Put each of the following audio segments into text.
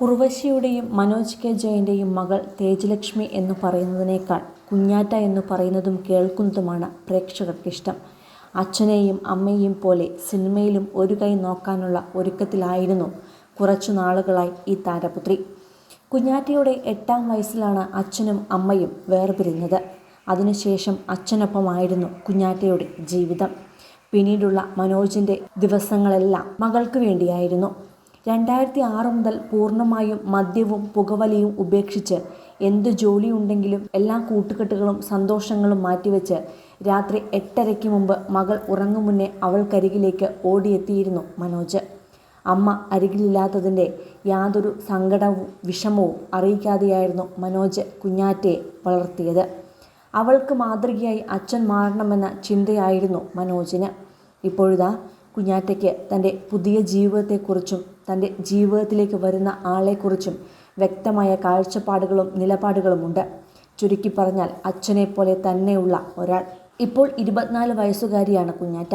ഉർവശിയുടെയും Manoj K ജയന്റെയും മകൾ തേജലക്ഷ്മി എന്ന് പറയുന്നതിനേക്കാൾ കുഞ്ഞാറ്റ എന്ന് പറയുന്നതും കേൾക്കുന്നതുമാണ് പ്രേക്ഷകർക്കിഷ്ടം. അച്ഛനെയും അമ്മയെയും പോലെ സിനിമയിലും ഒരു കൈ നോക്കാനുള്ള ഒരുക്കത്തിലായിരുന്നു കുറച്ചു നാളുകളായി ഈ താരപുത്രി. കുഞ്ഞാറ്റയുടെ എട്ടാം വയസ്സിലാണ് അച്ഛനും അമ്മയും വേർപിരിഞ്ഞത്. അതിനുശേഷം അച്ഛനൊപ്പമായിരുന്നു കുഞ്ഞാറ്റയുടെ ജീവിതം. പിന്നീടുള്ള മനോജിന്റെ ദിവസങ്ങളെല്ലാം മകൾക്ക് വേണ്ടിയായിരുന്നു. രണ്ടായിരത്തി ആറ് മുതൽ പൂർണമായും മദ്യവും പുകവലിയും ഉപേക്ഷിച്ച് എന്ത് ജോലിയുണ്ടെങ്കിലും എല്ലാ കൂട്ടുകെട്ടുകളും സന്തോഷങ്ങളും മാറ്റിവെച്ച് രാത്രി എട്ടരയ്ക്ക് മുമ്പ് മകൾ ഉറങ്ങും മുന്നേ അവൾക്കരികിലേക്ക് ഓടിയെത്തിയിരുന്നു മനോജ്. അമ്മ അരികിലില്ലാത്തതിന്റെ യാതൊരു സങ്കടവും വിഷമവും അറിയിക്കാതെയായിരുന്നു മനോജ് കുഞ്ഞാറ്റയെ വളർത്തിയത്. അവൾക്ക് മാതൃകയായി അച്ഛൻ മാറണമെന്ന ചിന്തയായിരുന്നു മനോജിന്. ഇപ്പോഴിതാ കുഞ്ഞാറ്റയ്ക്ക് തന്റെ പുതിയ ജീവിതത്തെക്കുറിച്ചും തന്റെ ജീവിതത്തിലേക്ക് വരുന്ന ആളെക്കുറിച്ചും വ്യക്തമായ കാഴ്ചപ്പാടുകളും നിലപാടുകളുമുണ്ട്. ചുരുക്കി പറഞ്ഞാൽ അച്ഛനെ പോലെ തന്നെയുള്ള ഒരാൾ. ഇപ്പോൾ ഇരുപത്തിനാല് വയസ്സുകാരിയാണ് കുഞ്ഞാറ്റ.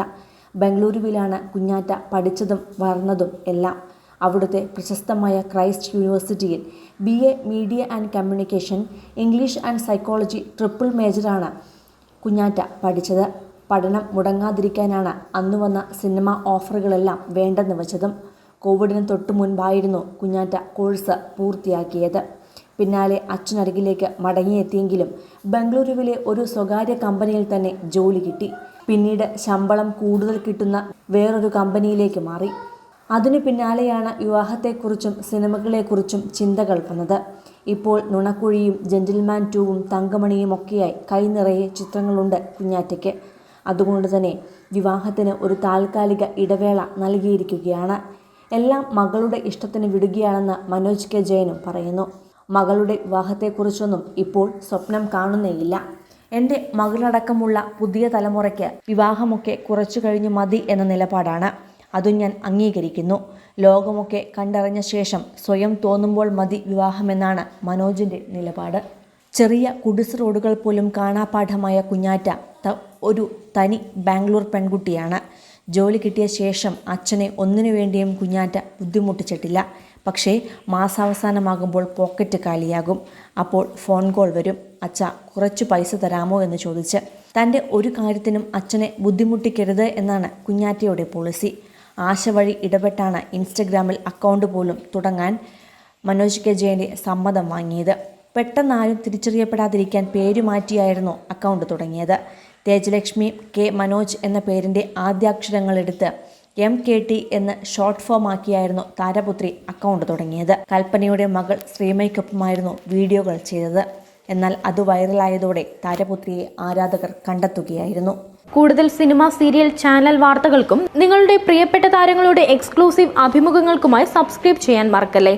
ബംഗളൂരുവിലാണ് കുഞ്ഞാറ്റ പഠിച്ചതും വളർന്നതും എല്ലാം. അവിടുത്തെ പ്രശസ്തമായ ക്രൈസ്റ്റ് യൂണിവേഴ്സിറ്റിയിൽ B A media and communication English and psychology triple മേജറാണ് Kunjatta പഠിച്ചത്. പഠനം മുടങ്ങാതിരിക്കാനാണ് അന്ന് വന്ന സിനിമ ഓഫറുകളെല്ലാം വേണ്ടെന്ന് വെച്ചതും കോവിഡിന് തൊട്ടു മുൻപായിരുന്നു കുഞ്ഞാറ്റ കോഴ്സ് പൂർത്തിയാക്കിയത്. പിന്നാലെ അച്ഛനരികിലേക്ക് മടങ്ങിയെത്തിയെങ്കിലും ബംഗളൂരുവിലെ ഒരു സ്വകാര്യ കമ്പനിയിൽ തന്നെ ജോലി കിട്ടി. പിന്നീട് ശമ്പളം കൂടുതൽ കിട്ടുന്ന വേറൊരു കമ്പനിയിലേക്ക് മാറി. അതിനു പിന്നാലെയാണ് വിവാഹത്തെക്കുറിച്ചും സിനിമകളെക്കുറിച്ചും ചിന്തകൾ വന്നത്. ഇപ്പോൾ നുണക്കുഴിയും ജെന്റിൽമാൻ ടൂവും തങ്കമണിയും ഒക്കെയായി കൈനിറയെ ചിത്രങ്ങളുണ്ട് കുഞ്ഞാറ്റയ്ക്ക്. അതുകൊണ്ട് തന്നെ വിവാഹത്തിന് ഒരു താൽക്കാലിക ഇടവേള നൽകിയിരിക്കുകയാണ്. എല്ലാം മകളുടെ ഇഷ്ടത്തിന് വിടുകയാണെന്ന് മനോജ് കെ ജയനും പറയുന്നു. മകളുടെ വിവാഹത്തെക്കുറിച്ചൊന്നും ഇപ്പോൾ സ്വപ്നം കാണുന്നേയില്ല. എന്റെ മകളടക്കമുള്ള പുതിയ തലമുറയ്ക്ക് വിവാഹമൊക്കെ കുറച്ചു കഴിഞ്ഞ് മതി എന്ന നിലപാടാണ്. അതും ഞാൻ അംഗീകരിക്കുന്നു. ലോകമൊക്കെ കണ്ടറിഞ്ഞ ശേഷം സ്വയം തോന്നുമ്പോൾ മതി വിവാഹമെന്നാണ് മനോജിന്റെ നിലപാട്. ചെറിയ കുടിസ് റോഡുകൾ പോലും കാണാപാഠമായ കുഞ്ഞാറ്റ ഒരു തനി ബാംഗ്ലൂർ പെൺകുട്ടിയാണ്. ജോലി കിട്ടിയ ശേഷം അച്ഛനെ ഒന്നിനു വേണ്ടിയും കുഞ്ഞാറ്റ ബുദ്ധിമുട്ടിച്ചിട്ടില്ല. പക്ഷേ മാസാവസാനമാകുമ്പോൾ പോക്കറ്റ് കാലിയാകും. അപ്പോൾ ഫോൺ കോൾ വരും. അച്ഛ കുറച്ച് പൈസ തരാമോ എന്ന് ചോദിച്ച്. തന്റെ ഒരു കാര്യത്തിനും അച്ഛനെ ബുദ്ധിമുട്ടിക്കരുത് എന്നാണ് കുഞ്ഞാറ്റയുടെ പോളിസി. ആശ വഴി ഇടപെട്ടാണ് ഇൻസ്റ്റഗ്രാമിൽ അക്കൗണ്ട് പോലും തുടങ്ങാൻ മനോജ് കെ ജയന്റെ സമ്മതം വാങ്ങിയത്. പെട്ടെന്നാരും തിരിച്ചറിയപ്പെടാതിരിക്കാൻ പേരുമാറ്റിയായിരുന്നു അക്കൗണ്ട് തുടങ്ങിയത്. തേജലക്ഷ്മി കെ മനോജ് എന്ന പേരിന്റെ ആദ്യാക്ഷരങ്ങളെടുത്ത് എം കെ ടി എന്ന് ഷോർട്ട് ഫോം ആക്കിയായിരുന്നു താരപുത്രി അക്കൗണ്ട് തുടങ്ങിയത്. കൽപ്പനയുടെ മകൾ ശ്രീമയ്ക്കൊപ്പമായിരുന്നു വീഡിയോകൾ ചെയ്തത്. എന്നാൽ അത് വൈറലായതോടെ താരപുത്രിയെ ആരാധകർ കണ്ടെത്തുകയായിരുന്നു. കൂടുതൽ സിനിമ സീരിയൽ ചാനൽ വാർത്തകൾക്കും നിങ്ങളുടെ പ്രിയപ്പെട്ട താരങ്ങളുടെ എക്സ്ക്ലൂസീവ് അഭിമുഖങ്ങൾക്കുമായി സബ്സ്ക്രൈബ് ചെയ്യാൻ മറക്കല്ലേ?